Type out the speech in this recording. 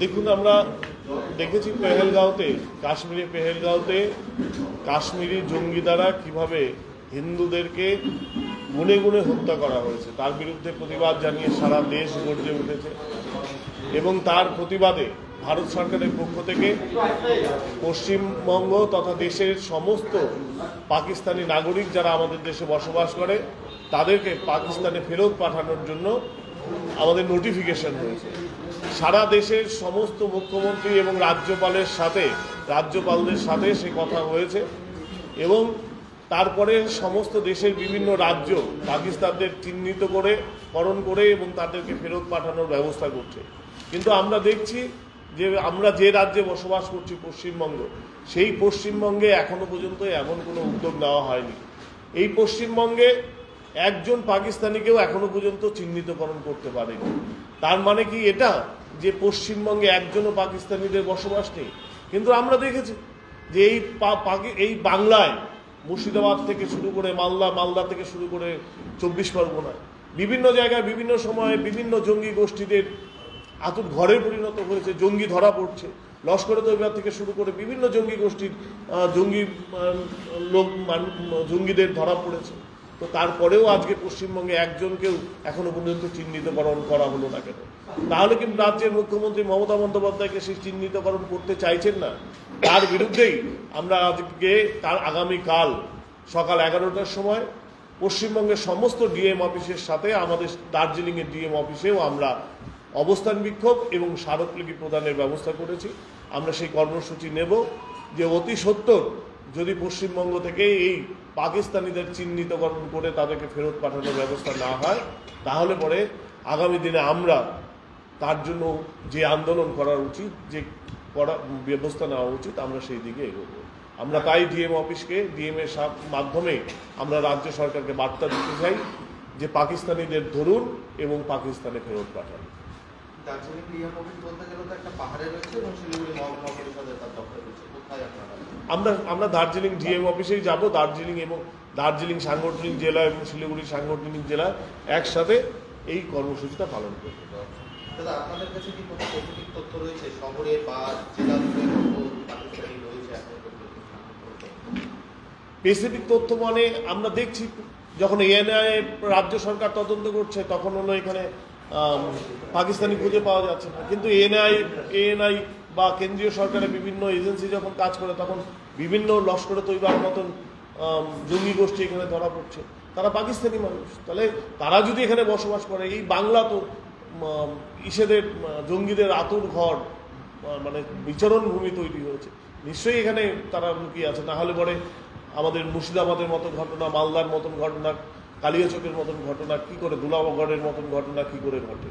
দেখুন আমরা দেখেছি পেহেলগাঁওতে কাশ্মীরি পেহেলগাঁওতে কাশ্মীরি জঙ্গি দ্বারা কীভাবে হিন্দুদেরকে গুনে গুনে হত্যা করা হয়েছে। তার বিরুদ্ধে প্রতিবাদ জানিয়ে সারা দেশ গর্জে উঠেছে এবং তার প্রতিবাদে ভারত সরকারের পক্ষ থেকে পশ্চিমবঙ্গ তথা দেশের সমস্ত পাকিস্তানি নাগরিক যারা আমাদের দেশে বসবাস করে তাদেরকে পাকিস্তানে ফেরত পাঠানোর জন্য আমাদের নোটিফিকেশন হয়েছে সারা দেশের সমস্ত মুখ্যমন্ত্রী এবং রাজ্যপালের সাথে, রাজ্যপালদের সাথে সে কথা হয়েছে এবং তারপরে সমস্ত দেশের বিভিন্ন রাজ্য পাকিস্তানদের চিহ্নিত করে করণ করে এবং তাদেরকে ফেরত পাঠানোর ব্যবস্থা করছে। কিন্তু আমরা দেখছি যে আমরা যে রাজ্যে বসবাস করছি, পশ্চিমবঙ্গ, সেই পশ্চিমবঙ্গে এখনও পর্যন্ত এমন কোনো উদ্যোগ নেওয়া হয়নি। এই পশ্চিমবঙ্গে একজন পাকিস্তানিকেও এখনও পর্যন্ত চিহ্নিতকরণ করতে পারেনি। তার মানে কি এটা? যে পশ্চিমবঙ্গে একজনও পাকিস্তানিদের বসবাস নেই। কিন্তু আমরা দেখেছি যে এই এই বাংলায় মুর্শিদাবাদ থেকে শুরু করে মালদা মালদা থেকে শুরু করে চব্বিশ পরগনায় বিভিন্ন জায়গায় বিভিন্ন সময়ে বিভিন্ন জঙ্গি গোষ্ঠীদের আতুর ঘরে পরিণত হয়েছে, জঙ্গি ধরা পড়ছে। লস্করে তৈবা থেকে শুরু করে বিভিন্ন জঙ্গি গোষ্ঠীর জঙ্গি লোক জঙ্গিদের ধরা পড়েছে। তো তারপরেও আজকে পশ্চিমবঙ্গে একজনকেও এখনও পর্যন্ত চিহ্নিতকরণ করা হলো না কেন? তাহলে কিন্তু রাজ্যের মুখ্যমন্ত্রী মমতা বন্দ্যোপাধ্যায়কে সেই চিহ্নিতকরণ করতে চাইছেন না। তার বিরুদ্ধেই আমরা আজকে তার আগামীকাল সকাল এগারোটার সময় পশ্চিমবঙ্গের সমস্ত ডিএম অফিসের সাথে আমাদের দার্জিলিংয়ের ডিএম অফিসেও আমরা অবস্থান বিক্ষোভ এবং স্মারকলিপি প্রদানের ব্যবস্থা করেছি। আমরা সেই কর্মসূচি নেব যে অতি সত্বর যদি পশ্চিমবঙ্গ থেকে এই পাকিস্তানিদের চিহ্নিতকরণ করে তাদেরকে ফেরত পাঠানোর ব্যবস্থা না হয়, তাহলে পরে আগামী দিনে আমরা তার জন্য যে আন্দোলন করা উচিত, যে করা ব্যবস্থা নেওয়া উচিত, আমরা সেই দিকে এগোব। আমরা তাই ডিএম অফিসকে, ডিএম এর মাধ্যমে আমরা রাজ্য সরকারকে বার্তা দিতে চাই যে পাকিস্তানিদের ধরুন এবং পাকিস্তানে ফেরত পাঠান। দার্জিলিং অফিস বলতে গেলে তো একটা পাহাড়ে রয়েছে এবং শিলিগুড়ি মহকুমা পরিষদে তার দপ্তর রয়েছে। কোথায় আপনারা? আমরা আমরা দার্জিলিং ডিএম অফিসেই যাব দার্জিলিং এবং দার্জিলিং সাংগঠনিক জেলা এবং শিলিগুড়ি সাংগঠনিক জেলা একসাথে এই কর্মসূচিটা পালন করব। দাদা আপনাদের কাছে কি কোনো স্পেসিফিক তথ্য রয়েছে? শহরে বা জেলা? স্পেসিফিক তথ্য মানে আমরা দেখছি যখন এএনআই রাজ্য সরকার তদন্ত করছে তখন হলো এখানে পাকিস্তানি খুঁজে পাওয়া যাচ্ছে না। কিন্তু এএনআই এএনআই বা কেন্দ্রীয় সরকারের বিভিন্ন এজেন্সি যখন কাজ করে, তখন বিভিন্ন লস্করে তৈবার মতন জঙ্গি গোষ্ঠী এখানে ধরা পড়ছে। তারা পাকিস্তানি মানুষ। তাহলে তারা যদি এখানে বসবাস করে, এই বাংলা তো ইসেদের জঙ্গিদের আতুর ঘর মানে বিচরণ ভূমি তৈরি হয়েছে। নিশ্চয়ই এখানে তারা লুকিয়ে আছে। না হলে পরে আমাদের মুর্শিদাবাদের মতো ঘটনা, মালদার মতন ঘটনা, কালিয়াচকের মতন ঘটনা, কি করে দুলাবগড়ের মতন ঘটনা, কি করে ঘটে?